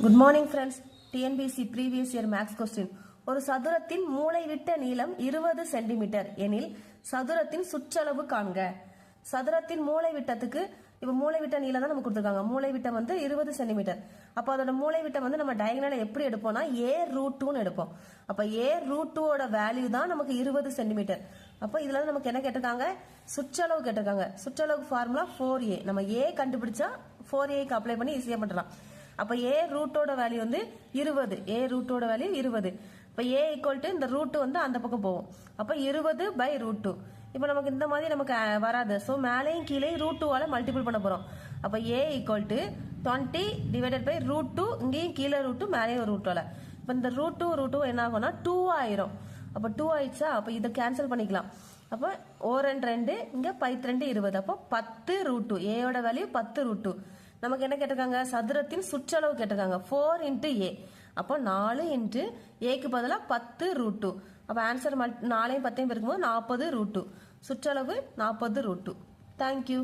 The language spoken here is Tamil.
Good morning friends TNPSC previous year maths question ஒரு சதுரத்தின் மூளைவிட்ட நீளம் இருபது சென்டிமீட்டர் எனில் சதுரத்தின் சுற்றளவு காண்க. சதுரத்தின் மூளைவிட்டத்துக்கு இப்போ மூளைவிட்ட நீளம் தான் நமக்கு கொடுத்துருக்காங்க. மூளைவிட்டம் வந்து இருபது சென்டிமீட்டர் அப்போ அதோட மூளைவிட்டம் வந்து நம்ம டயகனலை எப்படி எடுப்போம்னா ஏ ரூட் டூன்னு எடுப்போம். அப்போ ஏ ரூட் டூவோட வேல்யூ தான் நமக்கு இருபது சென்டிமீட்டர் அப்போ இதில் வந்து நமக்கு என்ன கேட்டிருக்காங்க? சுற்றளவு கேட்டிருக்காங்க. சுற்றளவு ஃபார்முலா ஃபோர் ஏ நம்ம ஏ கண்டுபிடிச்சா ஃபோர் ஏக்கு அப்ளை பண்ணி ஈஸியாக பண்ணலாம் அப்போ ஏ ரூட்டோட வேல்யூ வந்து இருபது. ஏ ரூட்டோட வேல்யூ இருபது. இப்போ ஏ ஈக்குவல் டு இந்த ரூட்டு வந்து அந்த பக்கம் போகும். அப்போ இருபது பை ரூட் டூ இப்போ நமக்கு இந்த மாதிரி நமக்கு வராது. ஸோ மேலேயும் கீழே ரூட் டூவால் மல்டிபிள் பண்ண போகிறோம் அப்போ A equal to twenty divided by root two இங்கேயும் கீழே ரூட் டூ மேலேயும் ரூட் டூவில் இப்போ இந்த ரூட் டூ ரூட் டூ என்ன ஆகும்னா டூ ஆயிரும். அப்போ டூ ஆயிடுச்சா? அப்போ இதை கேன்சல் பண்ணிக்கலாம். அப்போ ஓ ரெண்டு ரெண்டு இங்கே பைத் ரெண்டு இருபது. அப்போ பத்து ரூட் டூ ஏயோட வேல்யூ பத்து ரூட் டூ நமக்கு என்ன கேட்டிருக்காங்க? சதுரத்தின் சுற்றளவு கேட்டிருக்காங்க. ஃபோர் இன்ட்டு ஏ அப்போ நாலு இன்ட்டு ஏக்கு பதிலாக பத்து ரூட் டூ அப்போ ஆன்சர் மல் நாலையும் பத்தையும் பெருக்கும்போது நாற்பது ரூட் டூ சுற்றளவு நாற்பது ரூட் டூ தேங்க்யூ